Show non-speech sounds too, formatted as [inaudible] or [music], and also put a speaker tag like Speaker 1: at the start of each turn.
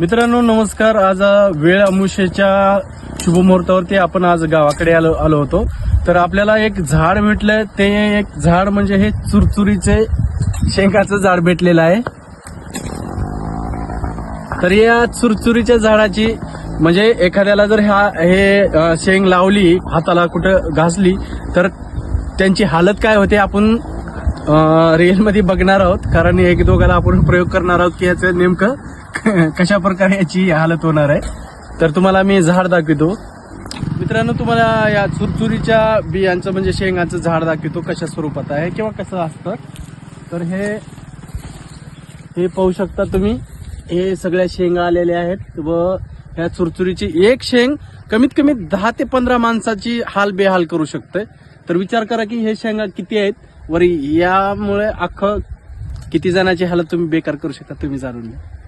Speaker 1: मित्रांनो नमस्कार. आज वेळ अमुषेच्या शुभमुहूर्तावरती आपण आज गावाकडे आलो आलो होतो. तर आपल्याला एक झाड भेटलं ते एक झाड म्हणजे हे चुरचुरीचे शेंगाचं झाड भेटलेलं आहे. तर या चुरचुरीच्या झाडाची म्हणजे एखाद्याला जर ह्या हे शेंग लावली हाताला कुठं घासली तर त्यांची हालत काय होते आपण रेलमध्ये बघणार आहोत. कारण एक दोघाला आपण प्रयोग करणार आहोत की याचं नेमकं [laughs] कशा प्रकारे याची हालत होणार आहे? तर तुम्हाला मी झाड दाखवितो. मित्रांनो तुम्हाला या चुरचुरीच्या बियांचं म्हणजे शेंगाचं झाड दाखवतो कशा स्वरूपात आहे किंवा कसं असतं. तर हे हे पाहू शकता तुम्ही. हे सगळ्या शेंगा आलेल्या आहेत व ह्या चुरचुरीची एक शेंग कमीत कमी दहा ते पंधरा माणसाची हाल बेहाल करू शकते. तर विचार करा की हे शेंगा किती आहेत? वरी यामुळे अख्खं किती जणांची हालत तुम्ही बेकार करू शकता तुम्ही जाणून घ्या.